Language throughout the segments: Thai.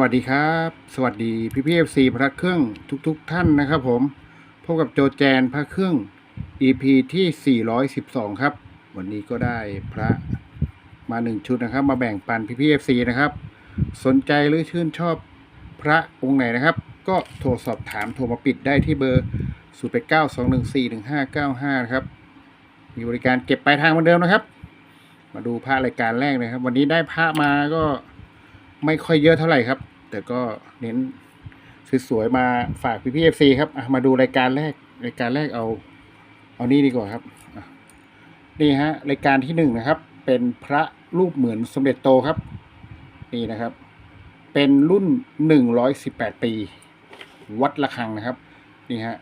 วัสดีครับ สวัสดีพี่พีเอฟซีพระเครื่องทุกๆทท่านนะครับผมพบกับโจแจนพระเครื่อง EP ที่ 412 ครับ วันนี้ก็ได้พระมาหนึ่งชุดนะครับ มาแบ่งปันพี่พีเอฟซีนะครับ สนใจหรือชื่นชอบพระองค์ไหนนะครับ ก็โทรสอบถามโทรมาปิดได้ที่เบอร์ 0 8 9 2 1 4 1 5 9 5 นะครับ มีบริการเก็บปลายทางเหมือนเดิมนะครับ มาดูพระรายการแรกนะครับ วันนี้ได้พระมาก็ ไม่ค่อยเยอะเท่าไหร่ครับ แต่ก็เน้นสวยๆมาฝากพี่พีเอฟซีครับมาดูรายการแรกรายการแรกเอา เอานี่ดีกว่าครับนี่ฮะรายการที่หนึ่งนะครับ เป็นพระรูปเหมือนสมเด็จโตครับ นี่นะครับ เป็นรุ่นหนึ่งร้อยสิบแปดปี วัดระฆังนะครับ นี่ฮะ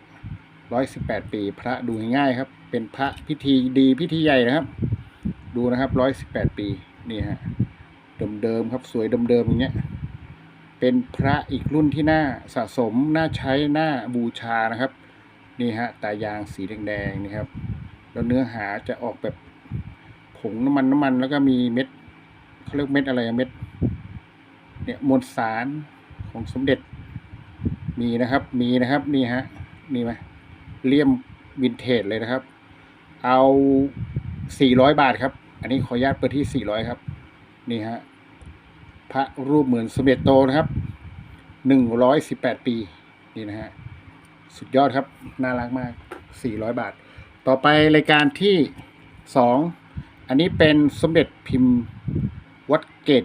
ร้อยสิบแปดปี พระดูง่ายๆครับ เป็นพระพิธีดีพิธีใหญ่นะครับ ดูนะครับร้อยสิบแปดปี นี่ฮะ เดิมๆครับสวยเดิมๆอย่างเงี้ยเป็นพระอีกรุ่นที่น่าสะสมน่าใช้น่าบูชานะครับนี่ฮะตายางสีแดงๆนี่ครับแล้วเนื้อหาจะออกแบบผงน้ำมันน้ำมันแล้วก็มีเม็ดเขาเรียกเม็ดอะไรเม็ดเนี่ยมวลสารของสมเด็จมีนะครับมีนะครับนี่ฮะนี่ไหมเลี่ยมวินเทจเลยนะครับ เอาสี่ร้อยบาทครับ อันนี้ขออนุญาตเปิดที่สี่ร้อยครับ นี่ฮะ พระรูปเหมือนสมเด็จโตนะครับหนึ่งร้อยสิบแปดปีนี่นะฮะสุดยอดครับ น่ารักมากสี่ร้อยบาท ต่อไปรายการที่สองอันนี้เป็นสมเด็จพิมพ์วัดเกต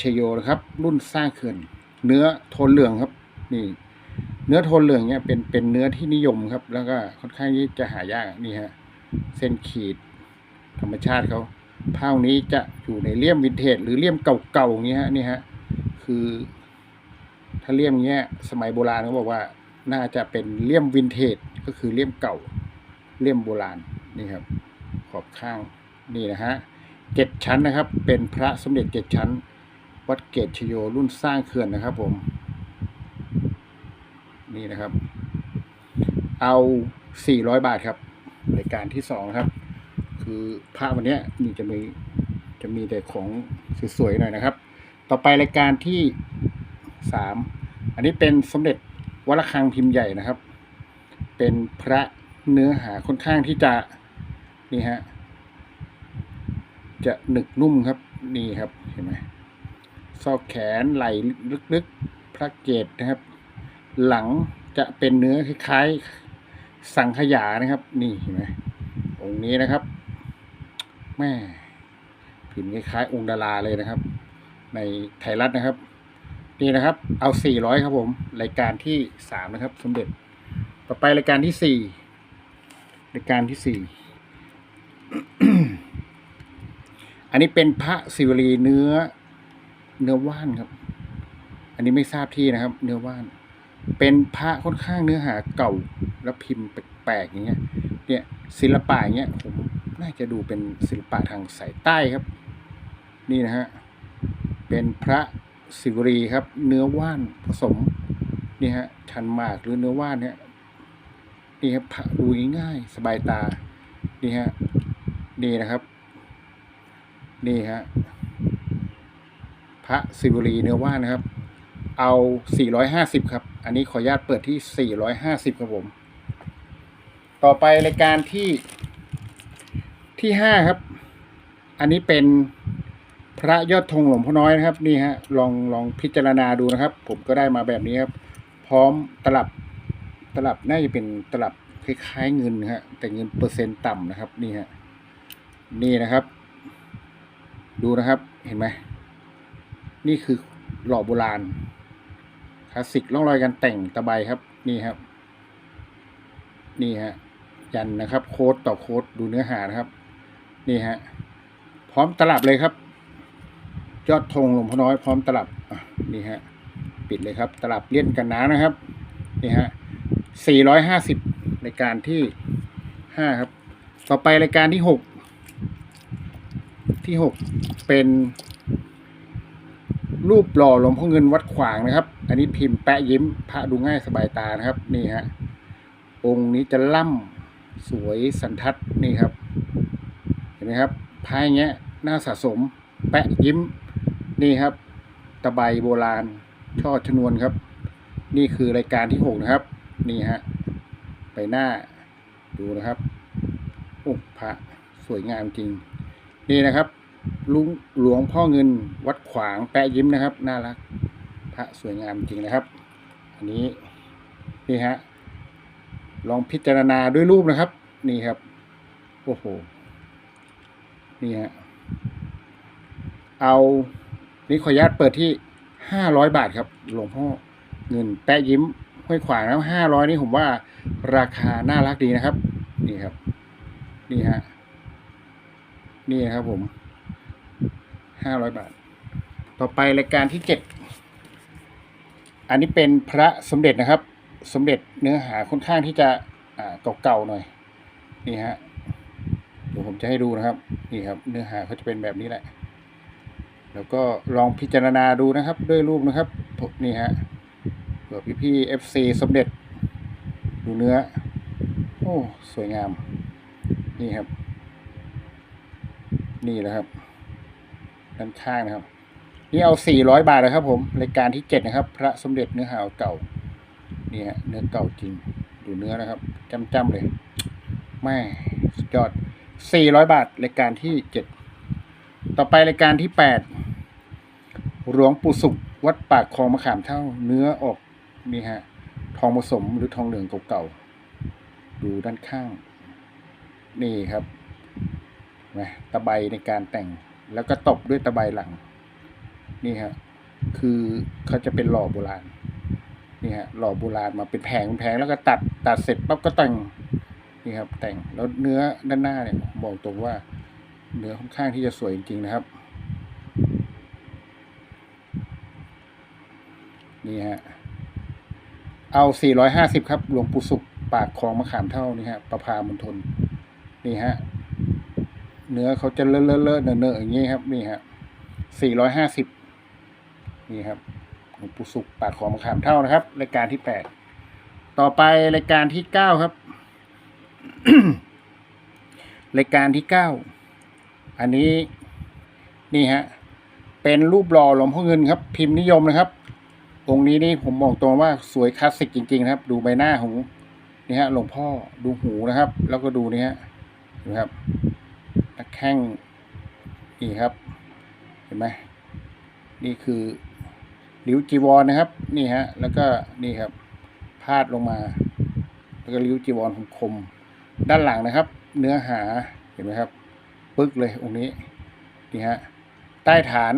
ชโยนะครับ รุ่นสร้างเขื่อน เนื้อโทนเหลืองครับ นี่ เนื้อโทนเหลืองเนี่ยเป็นเป็นเนื้อที่นิยมครับ แล้วก็ค่อนข้างที่จะหายากนี่ฮะเส้นขีดธรรมชาติเขา เผ้านี้จะอยู่ในเลี่ยมวินเทจหรือเลี่ยมเก่าๆอย่างเงี้ฮะนี่ฮะคือถ้าเลี่ยมเงี้ยสมัยโบราณเขาบอกว่าน่าจะเป็นเลี่ยมวินเทจก็คือเลี่ยมเก่าเลี่ยมโบราณนี่ครับ ขอบข้างนี่นะฮะเจ็ดชั้นนะครับ เป็นพระสมเด็จเจ็ดชั้น วัดเกตชโยรุ่นสร้างเขื่อนนะครับผม นี่นะครับ เอาสี่ร้อยบาทครับรายการที่สองครับ คือพระวันนี้นี่จะมีจะมีแต่ของสวยๆหน่อยนะครับ ต่อไปรายการที่สามอันนี้เป็นสมเด็จวัดระฆังพิมพ์ใหญ่นะครับ เป็นพระเนื้อหาค่อนข้างที่จะนี่ฮะจะหนึกนุ่มครับนี่ครับเห็นไหมซอกแขนไหลลึกๆพระเกตนะครับ หลังจะเป็นเนื้อคล้ายๆสังขยานะครับ นี่เห็นไหมองค์นี้นะครับ แม่พิมพ์คล้ายๆองค์ดาราเลยนะครับ ในไทยรัฐนะครับ นี่นะครับ เอา400ครับผม รายการที่3นะครับ สมเด็จ ต่อไปรายการที่4รายการที่4อันนี้เป็นพระศิวลีเนื้อ เนื้อว่านครับ อันนี้ไม่ทราบที่นะครับ เนื้อว่าน เป็นพระค่อนข้างเนื้อหาเก่า แล้วพิมพ์แปลกๆอย่างเงี้ย เนี่ยศิลปะอย่างเงี้ยผม น่าจะดูเป็นศิลปะทางสายใต้ครับ นี่นะฮะ เป็นพระศิวรีครับ เนื้อว่านผสมนี่ฮะชันหมากหรือเนื้อว่านเนี่ยนี่ครับพระดูง่ายๆสบายตา นี่ฮะ นี่นะครับ นี่ฮะ พระศิวรีเนื้อว่านนะครับ เอา 450 ครับ อันนี้ขออนุญาตเปิดที่ 450 ครับผม ต่อไปรายการที่ ที่ห้าครับ อันนี้เป็นพระยอดธงหลวงพ่อน้อยนะครับ นี่ฮะลองลองพิจารณาดูนะครับ ผมก็ได้มาแบบนี้ครับ พร้อมตลับตลับน่าจะเป็นตลับคล้ายๆเงินฮะแต่เงินเปอร์เซ็นต์ต่ำนะครับนี่ฮะนี่นะครับ ดูนะครับเห็นไหมนี่คือหล่อโบราณคลาสสิกร่องรอยการแต่งตะไบครับ นี่ครับ นี่ฮะยันนะครับ โค้ดต่อโค้ดดูเนื้อหานะครับ นี่ฮะ พร้อมตลับเลยครับ ยอดธงหลวงพ่อน้อยพร้อมตลับนี่ฮะ ปิดเลยครับ ตลับเลี่ยนกันหนานะครับ นี่ฮะ450รายการที่ห้าครับ ต่อไปรายการที่หกที่หกเป็นรูปหล่อหลวงพ่อเงินวัดขวางนะครับ อันนี้พิมพ์แปะยิ้มพระดูง่ายสบายตานะครับ นี่ฮะ องค์นี้จะล่ำสวยสันทัดนี่ครับ นไหมครับพายเงี้ยน่าสะสม แปะยิ้ม นี่ครับ ตะไบโบราณ ช่อชนวนครับ นี่คือรายการที่หกนะครับ นี่ฮะไปหน้าดูนะครับโอ้พระสวยงามจริง นี่นะครับลุงหลวงพ่อเงินวัดขวางแปะยิ้มนะครับ น่ารัก พระสวยงามจริงนะครับ อันนี้นี่ฮะลองพิจารณาด้วยรูปนะครับ นี่ครับ โอ้โห นี่ฮะเอานี่ขออนุญาตเปิดที่ห้าร้อยบาทครับ หลวงพ่อเงินแปะยิ้มห้วยขวางแล้วห้าร้อยนี่ผมว่าราคาน่ารักดีนะครับ นี่ครับ นี่ฮะนี่นะครับผมห้าร้อยบาท ต่อไปรายการที่เจ็ดอันนี้เป็นพระสมเด็จนะครับ สมเด็จเนื้อหาค่อนข้างที่จะเก่าๆหน่อย นี่ฮะ ดี๋ยวผมจะให้ดูนะครับ นี่ครับ เนื้อหาเขาจะเป็นแบบนี้แหละ แล้วก็ลองพิจารณาดูนะครับ ด้วยรูปนะครับนี่ฮะเผื่อพี่ๆ FC สมเด็จ ดูเนื้อ โอ้สวยงาม นี่ครับ นี่แหละครับด้านข้างนะครับ นี่เอาสี่ร้อยบาทนะครับ ผมรายการที่เจ็ดนะครับ พระสมเด็จเนื้อหาเก่านี่ฮะเนื้อเก่าจริง ดูเนื้อนะครับจำๆเลยแม่สุดยอด สี่ร้อยบาทรายการที่เจ็ดต่อไปรายการที่แปดหลวงปู่สุขวัดปากคลองมะขามเท่า เนื้อออกนี่ฮะ ทองผสมหรือทองเหลืองเก่าๆดูด้านข้าง นี่ครับนะตะไบในการแต่งแล้วก็ตบด้วยตะไบหลัง นี่ฮะคือเขาจะเป็นหล่อโบราณนี่ฮะหล่อโบราณมาเป็นแผงเป็นแผงแล้วก็ตัดตัดเสร็จปั๊บก็แต่ง นี่ครับ แต่งแล้วเนื้อด้านหน้าเนี่ยบอกตรงว่าเนื้อค่อนข้างที่จะสวยจริงๆนะครับ นี่ฮะเอา 450 ครับหลวงปู่สุขปากคลองมะขามเท่านี่ฮะประพามณฑลนี่ฮะเนื้อเขาจะเลอะเลอะเลอะเนอะเนอะอย่างงี้ครับนี่ฮะ450นี่ครับหลวงปู่สุขปากคลองมะขามเท่านะครับ รายการที่8ต่อไปรายการที่9ครับ รายการที่เก้าอันนี้นี่ฮะเป็นรูปหล่อหลวงพ่อเงินครับ พิมพ์นิยมนะครับ องค์นี้นี่ผมบอกตรงว่าสวยคลาสสิกจริง ๆ นะครับ ดูใบหน้าของนี่ฮะหลวงพ่อดูหูนะครับ แล้วก็ดูนี่ฮะนะครับนักแข้งนี่ครับ เห็นไหมนี่คือริ้วจีวรนะครับ นี่ฮะแล้วก็นี่ครับพาดลงมา แล้วก็ริ้วจีวรคมๆ ด้านหลังนะครับ เนื้อหาเห็นไหมครับ ปึ๊กเลยองค์นี้นี่ฮะใต้ฐาน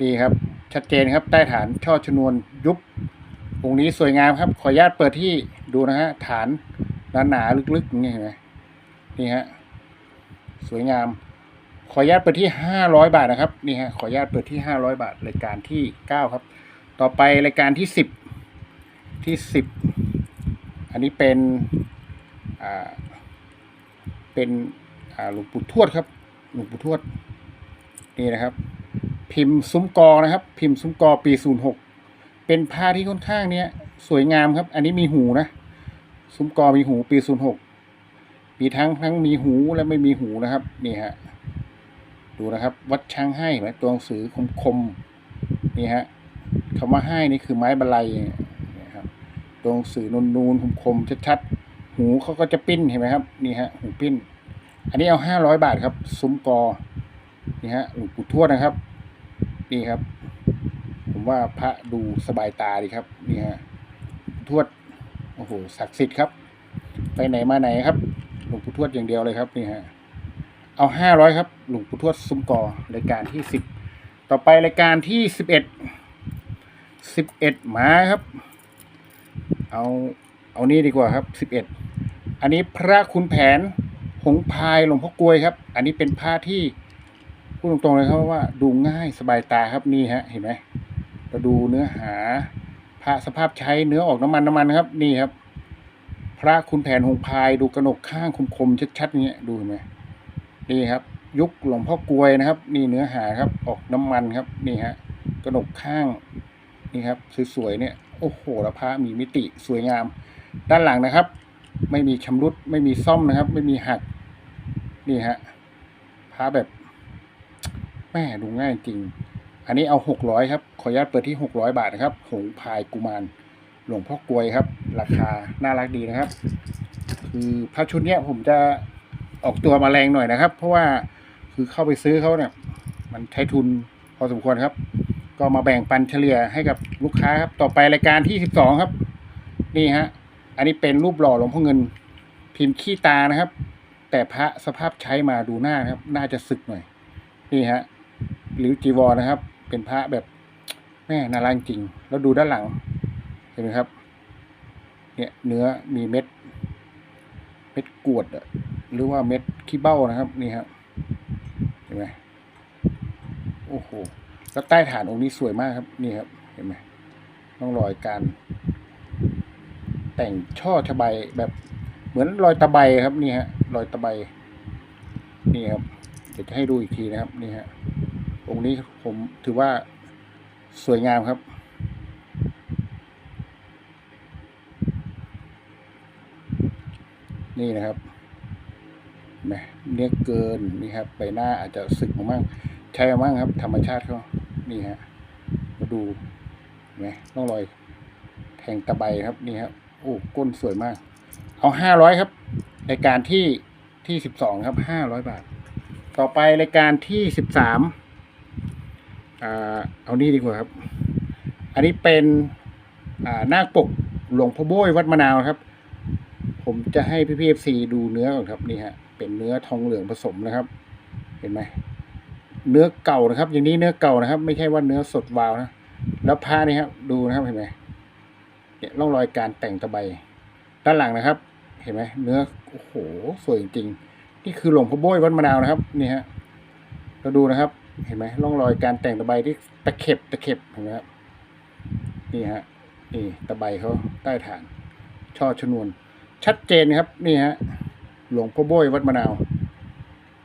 นี่ครับ ชัดเจนครับ ใต้ฐานช่อชนวนยุบองค์นี้สวยงามครับ ขออนุญาตเปิดที่ดูนะฮะฐานหนาหนาๆลึกๆอย่เห็นไหมนี่ฮะสวยงาม ขออนุญาตเปิดที่ห้าร้อยบาทนะครับนี่ฮะขออนุญาตเปิดที่ห้าร้อยบาทรายการที่เก้าครับ ต่อไปรายการที่สิบที่สิบอันนี้เป็น เป็นหลวงปู่ทวดครับ หลวงปู่ทวด นี่นะครับ พิมพ์ซุ้มกอนะครับ พิมพ์ซุ้มกอปีศูนย์หกเป็นผ้าที่ค่อนข้างเนี้ยสวยงามครับ อันนี้มีหูนะ ซุ้มกอมีหูปีศูนย์หกมีทั้งทั้งมีหูและไม่มีหูนะครับ นี่ฮะ ดูนะครับ วัดช้างให้ไหมตัวหนังสือคมคมๆนี่ฮะคำว่าให้นี่คือไม้บรรลัยนะครับ ตัวหนังสือนูนนูนคมคมๆชัดๆ หูเขาก็จะปิ้นเห็นไหมครับ นี่ฮะหูปิ้น อันนี้เอาห้าร้อยบาทครับ ซุ้มกอนี่ฮะหลวงปู่ทวดนะครับ นี่ครับ ผมว่าพระดูสบายตาดีครับ นี่ฮะทวดโอ้โหศักดิ์สิทธิ์ครับ ไปไหนมาไหนครับ หลวงปู่ทวดอย่างเดียวเลยครับ นี่ฮะเอาห้าร้อยครับ หลวงปู่ทวดซุ้มกอรายการที่สิบต่อไปรายการที่สิบเอ็ดสิบเอ็ดมาครับ เอาเอานี่ดีกว่าครับสิบเอ็ด อันนี้พระคุณแผนหงพายหลวงพ่อกลวยครับ อันนี้เป็นผ้าที่พูดตรงๆเลยครับว่าดูง่ายสบายตาครับนี่ฮะเห็นไหมเราดูเนื้อหาพระสภาพใช้เนื้อออกน้ำมันน้ำมันครับ นี่ครับ พระคุณแผนหงพายดูกระหนกข้างคมๆชัดๆเงี้ยดูเห็นไหมนี่ครับ ยุคหลวงพ่อกลวยนะครับ นี่เนื้อหาครับออกน้ำมันครับ นี่ฮะกระหนกข้างนี่ครับสวยๆเนี่ยโอ้โหแล้วพระมีมิติสวยงาม ด้านหลังนะครับ ไม่มีชำรุด ไม่มีซ่อมนะครับ ไม่มีหัก นี่ฮะพระแบบแม่ดูง่ายจริง อันนี้เอาหกร้อยครับ ขออนุญาตเปิดที่หกร้อยบาทนะครับ หงพายกุมารหลวงพ่อกลวยครับ ราคาน่ารักดีนะครับ คือพระชุดเนี้ยผมจะออกตัวมาแรงหน่อยนะครับ เพราะว่าคือเข้าไปซื้อเขาเนี่ย มันใช้ทุนพอสมควรครับ ก็มาแบ่งปันเฉลี่ยให้กับลูกค้าครับ ต่อไปรายการที่สิบสองครับ นี่ฮะ อันนี้เป็นรูปหล่อหลวงพ่อเงิน พิมพ์ขี้ตานะครับ แต่พระสภาพใช้มาดูหน้าครับ น่าจะสึกหน่อย นี่ฮะหรือจีวรนะครับ เป็นพระแบบแม่น่ารักจริง แล้วดูด้านหลัง เห็นไหมครับ เนี่ยเนื้อมีเม็ด เม็ดกรวดหรือว่าเม็ดขี้เบ้านะครับ นี่ครับเห็นไหมโอ้โหแล้วใต้ฐานองค์นี้สวยมากครับ นี่ครับ เห็นไหมต้องรอยการ แต่งช่อชะใบแบบเหมือนรอยตะไบครับนี่ฮะรอยตะไบนี่ครับเดี๋ยวจะให้ดูอีกทีนะครับนี่ฮะองค์นี้ผมถือว่าสวยงามครับ นี่นะครับเห็นไหมเนื้อเกินนี่ครับใบหน้าอาจจะสึกมามั่งใช่มามั่งครับ ธรรมชาติเขานี่ฮะมาดูไหมต้องรอยแทงตะไบครับนี่ครับ โอ้ก้นสวยมาก เอาห้าร้อยครับ รายการที่ที่สิบสองครับห้าร้อยบาท ต่อไปรายการที่สิบสามอ่าเอานี่ดีกว่าครับ อันนี้เป็นอ่านาคปกหลวงพ่อโบยวัดมะนาวครับ ผมจะให้พี่พีเอฟซีดูเนื้อก่อนครับนี่ฮะเป็นเนื้อทองเหลืองผสมนะครับ เห็นไหมเนื้อเก่านะครับ อย่างนี้เนื้อเก่านะครับ ไม่ใช่ว่าเนื้อสดวาวนะแล้วผ้านี่ครับดูนะครับเห็นไหม เนี่ยร่องรอยการแต่งตะไบด้านหลังนะครับ เห็นไหมเนื้อโอ้โหสวยจริงนี่คือหลวงพ่อโบยวัดมะนาวนะครับนี่ฮะเราดูนะครับ เห็นไหมร่องรอยการแต่งตะไบที่ตะเข็บตะเข็บเห็นไหมครับนี่ฮะนี่ตะไบเขาใต้ฐาน ช่อชนวน ชัดเจนครับ นี่ฮะหลวงพ่อโบยวัดมะนาว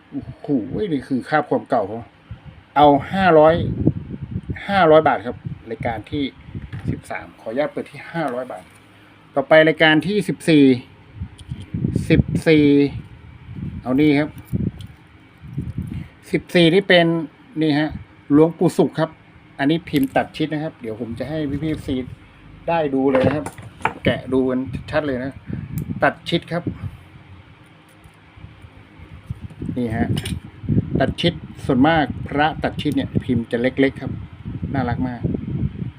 โอ้โหนี่คือค่าความเก่าเขาเอาห้าร้อยห้าร้อยบาทครับรายการที่ สิบสามขออนุญาตเปิดที่ห้าร้อยบาท ต่อไปรายการที่สิบสี่สิบสี่เอานี่ครับสิบสี่ที่เป็นนี่ฮะหลวงปู่สุขครับ อันนี้พิมพ์ตัดชิดนะครับ เดี๋ยวผมจะให้พี่พี่ซีได้ดูเลยนะครับ แกะดูกันชัดเลยนะ ตัดชิดครับ นี่ฮะตัดชิดส่วนมากพระตัดชิดเนี่ย พิมพ์จะเล็กๆครับ น่ารักมาก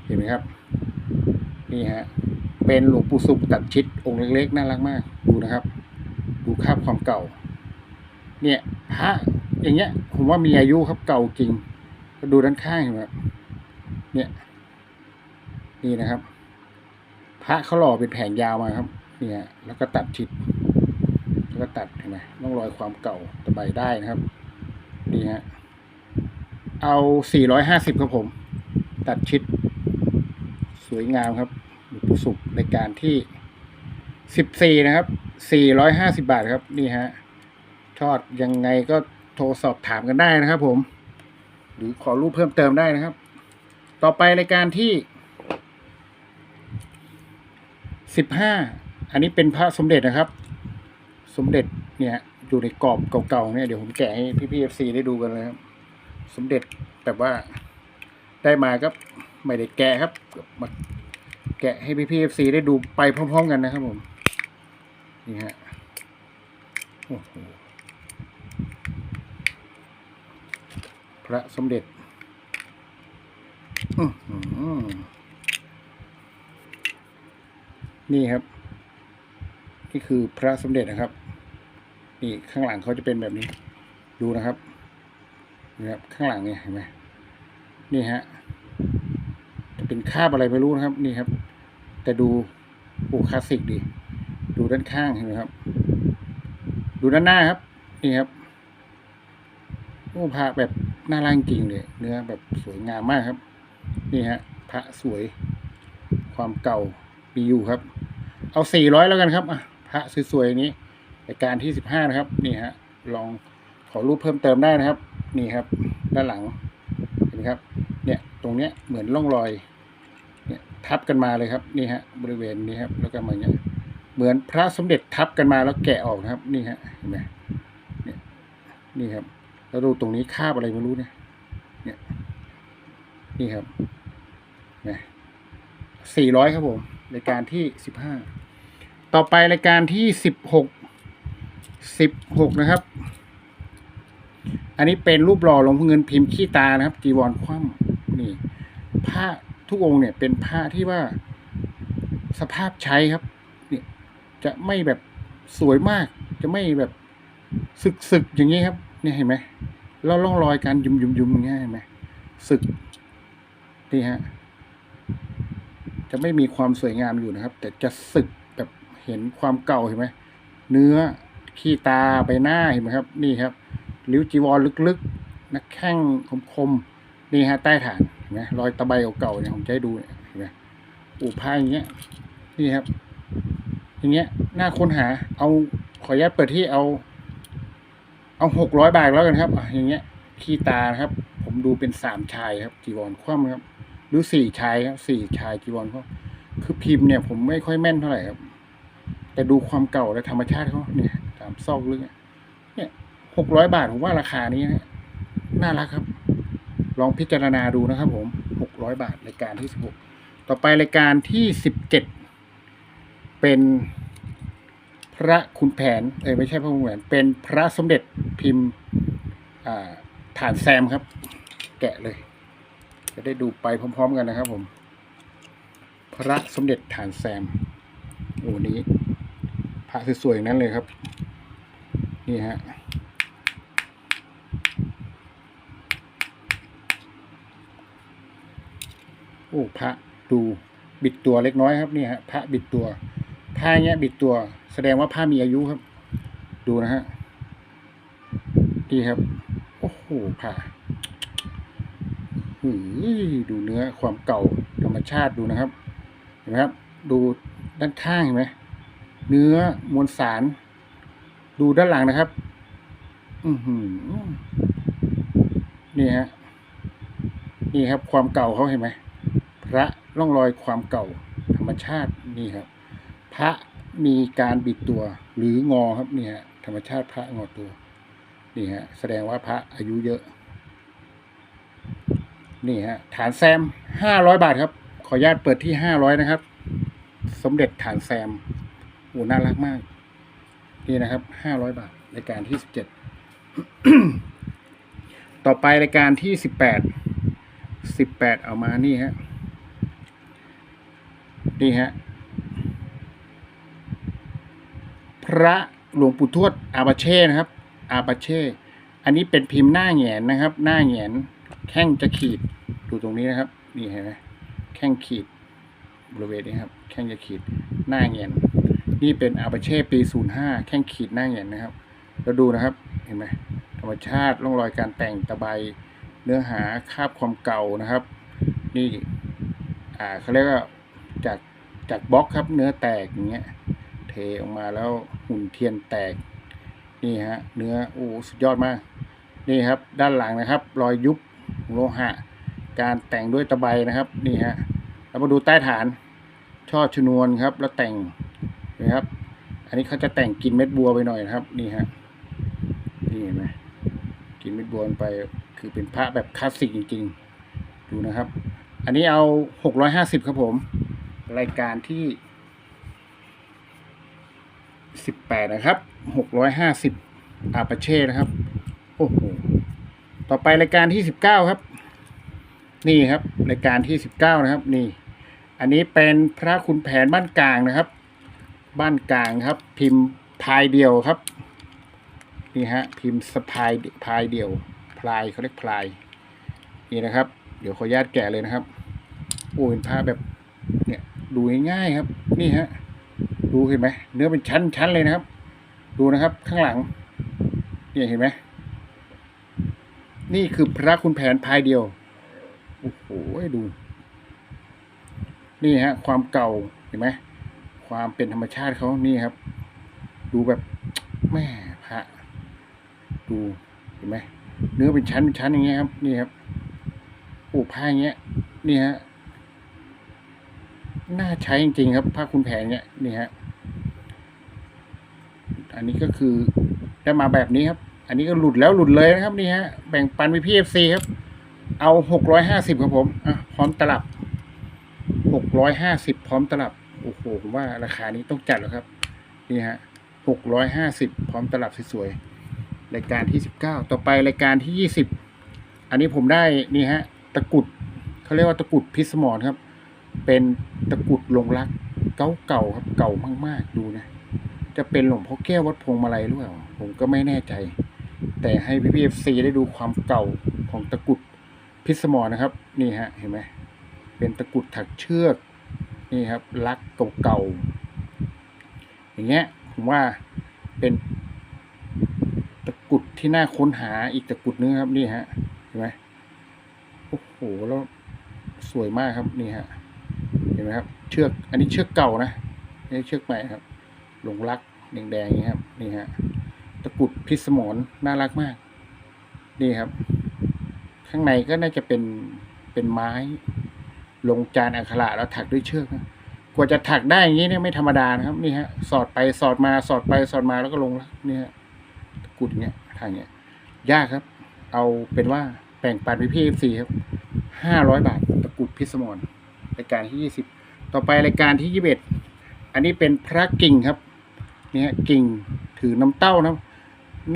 เห็นไหมครับ นี่ฮะเป็นหลวงปู่สุขตัดชิดองค์เล็กๆน่ารักมาก ดูนะครับ ดูคาบความเก่า เนี่ยพระอย่างเงี้ย ผมว่ามีอายุครับเก่าจริงก็ดูด้านข้างเห็นไหมครับเนี่ยนี่นะครับ พระเขาหล่อเป็นแผงยาวมาครับ เนี่ย แล้วก็ตัดชิดแล้วก็ตัดเห็นไหมต้องรอยความเก่าตะไบได้นะครับนี่ฮะเอาสี่ร้อยห้าสิบครับผม ตัดชิด สวยงามครับหลวงปู่สุขในการที่สิบสี่นะครับสี่ร้อยห้าสิบาทครับ นี่ฮะชอดยังไงก็โทรสอบถามกันได้นะครับผม หรือขอรูปเพิ่มเติมได้นะครับ ต่อไปรายการที่สิบห้าอันนี้เป็นพระสมเด็จนะครับ สมเด็จเนี่ยอยู่ในกรอบเก่าๆเนี่ยเดี๋ยวผมแกะให้พี่พีเอฟซีได้ดูกันเลยครับ สมเด็จแบบว่าได้มาก็ ไม่ได้แกะครับมาแกะให้พี่พีเอฟซีได้ดูไปพร้อมๆกันนะครับผม นี่ฮะโอ้โหพระสมเด็จนี่ครับ นี่คือพระสมเด็จนะครับ นี่ข้างหลังเขาจะเป็นแบบนี้ ดูนะครับนี่ครับข้างหลังเนี่ยเห็นไหมนี่ฮะ เป็นคาบอะไรไม่รู้นะครับ นี่ครับ แต่ดูโอ้คลาสสิกดี ดูด้านข้างเห็นไหมครับ ดูด้านหน้าครับ นี่ครับโอ้พระแบบน่ารักจริงเลยเนื้อแบบสวยงามมากครับ นี่ฮะพระสวย ความเก่ามีอยู่ครับ เอาสี่ร้อยแล้วกันครับอะพระสวยๆอย่างนี้รายการที่สิบห้านะครับ นี่ฮะ ลองขอรูปเพิ่มเติมได้นะครับ นี่ครับ ด้านหลังเห็นไหมครับ เนี่ยตรงเนี้ยเหมือนร่องรอย ทับกันมาเลยครับนี่ฮะบริเวณนี้ครับแล้วก็มาเงี้ยเหมือนพระสมเด็จทับกันมาแล้วแกะออกนะครับ นี่ฮะเห็นไหมเนี่ยนี่ครับ แล้วดูตรงนี้คาบอะไรไม่รู้เนี่ยเนี่ยนี่ครับนะสี่ร้อยครับผมรายการที่สิบห้าต่อไปรายการที่สิบหกสิบหกนะครับ อันนี้เป็นรูปหล่อหลวงพ่อเงินพิมพ์ขี้ตานะครับจีวรคว่ำนี่ผ้า ทุกองค์เนี่ยเป็นผ้าที่ว่าสภาพใช้ครับเนี่ยจะไม่แบบสวยมาก จะไม่แบบสึกสึกๆอย่างนี้ครับเนี่ยเห็นไหมแล้วร่องรอยการยุมยุมยุมอย่างเงี้ยเห็นไหมสึกนี่ฮะจะไม่มีความสวยงามอยู่นะครับ แต่จะสึกแบบเห็นความเก่าเห็นไหมเนื้อขี้ตาใบหน้าเห็นไหมครับ นี่ครับริ้วจีวรลึกๆนักแข้งคมๆนี่ฮะใต้ฐาน นไหมรอยตะไบเก่าๆเนี่ยผมจะให้ดูเนี่ยเห็นไหมอู่ผ้าอย่างเงี้ยนี่ครับอย่างเงี้ยน่าค้นหา เอาขออนุญาตเปิดที่เอา เอาหกร้อยบาทแล้วกันครับอย่างเงี้ยขี้ตานะครับ ผมดูเป็นสามชายครับจีวรคว่ำครับ หรือสี่ชายครับสี่ชายจีวรเขาคือพิมพ์เนี่ย ผมไม่ค่อยแม่นเท่าไหร่ครับ แต่ดูความเก่าและธรรมชาติเขาเนี่ยตามซอกลึกอะเนี่ยหกร้อยบาทผมว่าราคานี้นะน่ารักครับ ลองพิจารณาดูนะครับผมหกร้อยบาทรายการที่สิบหกต่อไปรายการที่สิบเป็นพระคุณแผน เอ้ยไม่ใช่พระคุณแผน เป็นพระสมเด็จพิมพ์ฐานแซมครับ แกะเลย จะได้ดูไปพร้อม ๆ กันนะครับผม พระสมเด็จฐานแซม โอ้นี้พระสวยๆอย่างนั้นเลยครับ นี่ฮะ โอ้พระดูบิดตัวเล็กน้อยครับนี่ฮะพระบิดตัวผ้าเนี้ยบิดตัว แสดงว่าผ้ามีอายุครับ ดูนะฮะดีครับ โอ้โหผ้าหือดูเนื้อความเก่าธรรมชาติดูนะครับเห็นไหมครับ ดูด้านข้างเห็นไหมเนื้อมวลสาร ดูด้านหลังนะครับ อือหือนี่ฮะนี่ครับความเก่าเขาเห็นไหม พระร่องรอยความเก่าธรรมชาตินี่ครับ พระมีการบิดตัวหรืองอครับนี่ฮะธรรมชาติพระงอตัวนี่ฮะแสดงว่าพระอายุเยอะ นี่ฮะฐานแซมห้าร้อยบาทครับ ขออนุญาตเปิดที่ห้าร้อยนะครับ สมเด็จฐานแซมโอ้น่ารักมาก นี่นะครับห้าร้อยบาทรายการที่สิบเจ็ดต่อไปรายการที่สิบแปดสิบแปดเอามานี่ฮะ นี่ฮะพระหลวงปู่ทวดอาบาเช่นะครับ อาบาเช่ อันนี้เป็นพิมพ์หน้าแหงนนะครับ หน้าแหงนแข้งจะขีดดูตรงนี้นะครับ นี่เห็นไหมแข้งขีดบริเวณนี้ครับ แข้งจะขีดหน้าแหงนนี่เป็นอาบาเช่ปีศูนย์ห้าแข้งขีดหน้าแหงนนะครับแล้วดูนะครับเห็นไหมธรรมชาติร่องรอยการแต่งตะไบเนื้อหาคาบความเก่านะครับ นี่อ่าเขาเรียกว่า จากจากบล็อกครับเนื้อแตกอย่างเงี้ยเทออกมาแล้วหุ่นเทียนแตกนี่ฮะเนื้อโอ้สุดยอดมาก นี่ครับด้านหลังนะครับ รอยยุบโลหะ การแต่งด้วยตะไบนะครับนี่ฮะเรามาดูใต้ฐานช่อชนวนครับ แล้วแต่งนะครับ อันนี้เขาจะแต่งกินเม็ดบัวไปหน่อยนะครับ นี่ฮะนี่เห็นไหมกินเม็ดบัวไปคือเป็นพระแบบคลาสสิกจริงๆ ดูนะครับ อันนี้เอาหกร้อยห้าสิบครับผม รายการที่สิบแปดนะครับหกร้อยห้าสิบอาปาเช่นะครับ โอ้โห ต่อไปรายการที่สิบเก้าครับ นี่ครับ รายการที่สิบเก้านะครับ นี่ อันนี้เป็นพระคุณแผนบ้านกลางนะครับ บ้านกลางครับ พิมพ์พายเดียวครับ นี่ฮะ พิมพ์สะพายพายเดียว พลายเขาเรียกพลาย นี่นะครับ เดี๋ยวขออนุญาตแกะเลยนะครับโอ้เป็นผ้าแบบ เนี่ย ดูง่ายๆครับ นี่ฮะดูเห็นไหมเนื้อเป็นชั้นๆเลยนะครับ ดูนะครับข้างหลังเนี่ยเห็นไหมนี่คือพระคุณแผนพายเดียวโอ้โหดู นี่ฮะ ความเก่าเห็นไหมความเป็นธรรมชาติเขานี่ครับ ดูแบบแม่พระดูเห็นไหมเนื้อเป็นชั้นเป็นชั้นอย่างเงี้ยครับ นี่ครับโอ้ผ้าอย่างเงี้ย นี่ฮะ น่าใช้จริงๆครับผ้าคุณแผนเนี่ยนี่ฮะอันนี้ก็คือได้มาแบบนี้ครับ อันนี้ก็หลุดแล้วหลุดเลยนะครับนี่ฮะแบ่งปันไปพี่เอฟซีครับ เอาหกร้อยห้าสิบครับผมอะพร้อมตลับหกร้อยห้าสิบพร้อมตลับโอ้โหผมว่าราคานี้ต้องจัดแล้วครับ นี่ฮะหกร้อยห้าสิบพร้อมตลับสวยๆรายการที่สิบเก้าต่อไปรายการที่ยี่สิบอันนี้ผมได้นี่ฮะตะกุดเขาเรียกว่าตะกุดพิสมอรครับ เป็นตะกุดลงรักเก่าเก่าๆครับเก่ามากๆดูนะ จะเป็นหลวงพ่อแก้ววัดพงมาลัยหรือเปล่าผมก็ไม่แน่ใจ แต่ให้พี่พีเอฟซีได้ดูความเก่าของตะกุดพิสมรนะครับ นี่ฮะเห็นไหมเป็นตะกุดถักเชือกนี่ครับลักเก่าๆอย่างเงี้ยผมว่าเป็นตะกุดที่น่าค้นหาอีกตะกุดนึงครับนี่ฮะเห็นไหมโอ้โหแล้วสวยมากครับนี่ฮะ ไหมครับ เชือก อันนี้เชือกเก่านะไม่เชือกใหม่ครับ หลงรักแดงๆอย่างนี้ครับ นี่ฮะ ตะกุดพิสมรน่ารักมาก นี่ครับ ข้างในก็น่าจะเป็น เป็นไม้ ลงจานอักขระแล้วถักด้วยเชือกนะ กว่าจะถักได้อย่างนี้เนี่ยไม่ธรรมดานะครับ นี่ฮะ สอดไปสอดมา สอดไปสอดมาแล้วก็ลงแล้วนี่ฮะ ตะกุดเนี้ยทางเนี้ย ยากครับ เอาเป็นว่าแบ่งปันพี่พี่เอฟซีครับห้าร้อยบาท ตะกุดพิสมรรายการที่ยี่สิบ ต่อไปรายการที่ยี่สิบเอ็ดอันนี้เป็นพระกิ่งครับนี่ฮะกิ่งถือน้ำเต้านะ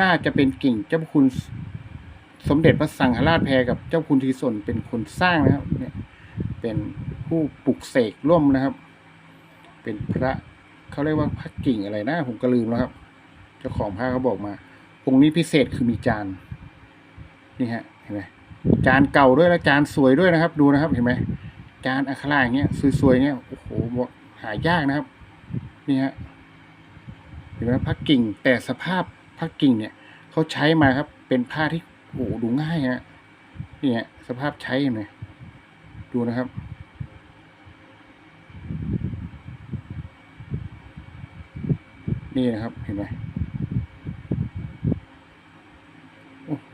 น่าจะเป็นกิ่งเจ้าคุณสมเด็จพระสังฆราชแพรกับเจ้าคุณทีสนเป็นคนสร้างนะครับ เนี่ยเป็นผู้ปลุกเสกร่วมนะครับ เป็นพระเขาเรียกว่าพระกิ่งอะไรนะผมก็ลืมแล้วครับ เจ้าของพระเขาบอกมาองค์นี้พิเศษคือมีจานนี่ฮะเห็นไหมจานเก่าด้วยแล้วจานสวยด้วยนะครับ ดูนะครับเห็นไหม จานอัคราอย่างเงี้ยสวยๆเงี้ยโอ้โหหายากนะครับ นี่ฮะเห็นไหมพักกิ่งแต่สภาพพักกิ่งเนี่ยเขาใช้มาครับ เป็นผ้าที่โอ้ดูง่ายฮะนี่ฮะสภาพใช้เห็นไหมดูนะครับนี่นะครับเห็นไหมโอ้โห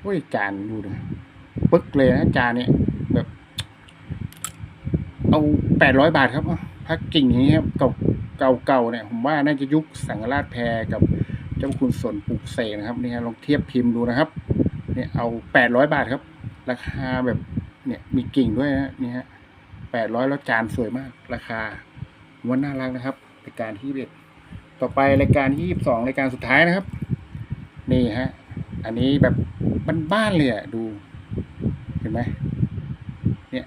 โอ้ยจานดูดิปึ๊กเลยนะจานเนี่ย เอาแปดร้อยบาทครับพักกิ่งอย่างนี้ครับเก่าเก่าเนี่ย ผมว่าน่าจะยุคสังฆราชแพรกับเจ้าคุณสนปลูกเสกนะครับนี่ฮะลองเทียบพิมพ์ดูนะครับเนี่ยเอาแปดร้อยบาทครับ ราคาแบบเนี่ยมีกิ่งด้วยนะนี่ฮะแปดร้อยแล้วจานสวยมาก ราคาว่าน่ารักนะครับรายการที่เด็ดต่อไปรายการที่ยี่สิบสองรายการสุดท้ายนะครับ นี่ฮะอันนี้แบบบ้านๆเลยอะดู เห็นไหมเนี่ย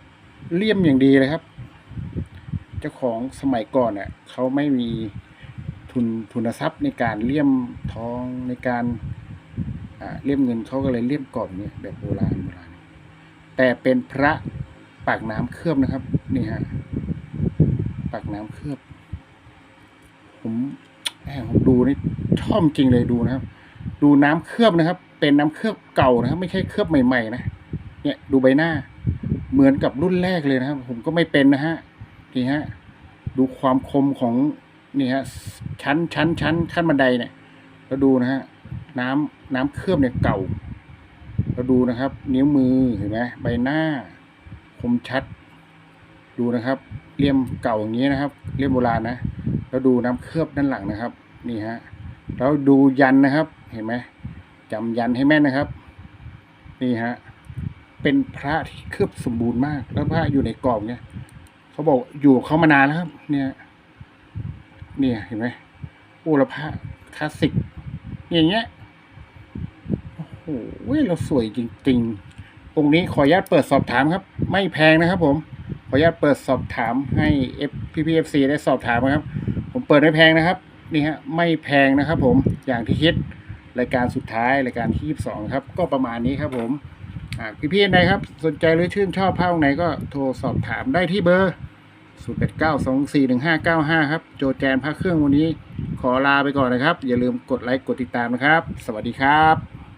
เลี่ยมอย่างดีเลยครับ เจ้าของสมัยก่อนอะเขาไม่มีทุนทุนทรัพย์ในการเลี่ยมทองในการเลี่ยมเงินเขาก็เลยเลี่ยมกรอบเนี่ยแบบโบราณโบราณแต่เป็นพระปากน้ำเคลือบนะครับนี่ฮะปากน้ำเคลือบ ผมแหมผมดูนี่ชอบจริงเลยดูนะครับ ดูน้ำเคลือบนะครับ เป็นน้ำเคลือบเก่านะครับ ไม่ใช่เคลือบใหม่ ๆ นะเนี่ยดูใบหน้า เหมือนกับรุ่นแรกเลยนะครับ ผมก็ไม่เป็นนะฮะ นี่ฮะ ดูความคมของนี่ฮะ ชั้นชั้นชั้นขั้นบันไดเนี่ยแล้วดูนะฮะ น้ำน้ำเคลือบเนี่ยเก่า เราดูนะครับ นิ้วมือเห็นไหมใบหน้า คมชัด ดูนะครับเลี่ยมเก่าอย่างนี้นะครับเลี่ยมโบราณนะแล้วดูน้ำเคลือบด้านหลังนะครับ นี่ฮะแล้วดูยันนะครับ เห็นไหมจำยันให้แม่นนะครับ นี่ฮะเป็นพระที่เคลือบสมบูรณ์มาก แล้วพระอยู่ในกรอบเนี่ย เขาบอกอยู่เขามานานแล้วครับ เนี่ย เนี่ยเห็นไหมโอ้ละพระคลาสสิกอย่างเงี้ยโอ้โหเราสวยจริงๆ ตรงนี้ขออนุญาตเปิดสอบถามครับ ไม่แพงนะครับ ผม ขออนุญาตเปิดสอบถามให้ F P P F C ได้สอบถามนะครับ ผมเปิดไม่แพงนะครับ นี่ฮะ ไม่แพงนะครับ ผมอย่างที่คิดรายการสุดท้ายรายการที่ 22 ครับ ก็ประมาณนี้ครับผม หากพี่ๆใดครับ สนใจหรือชื่นชอบภาพไหนก็โทรสอบถามได้ที่เบอร์ 0 8 9 2 4 1 5 9 5 ครับ โจแจนพระเครื่องวันนี้ ขอลาไปก่อนนะครับ อย่าลืมกดไลค์กดติดตามนะครับ สวัสดีครับ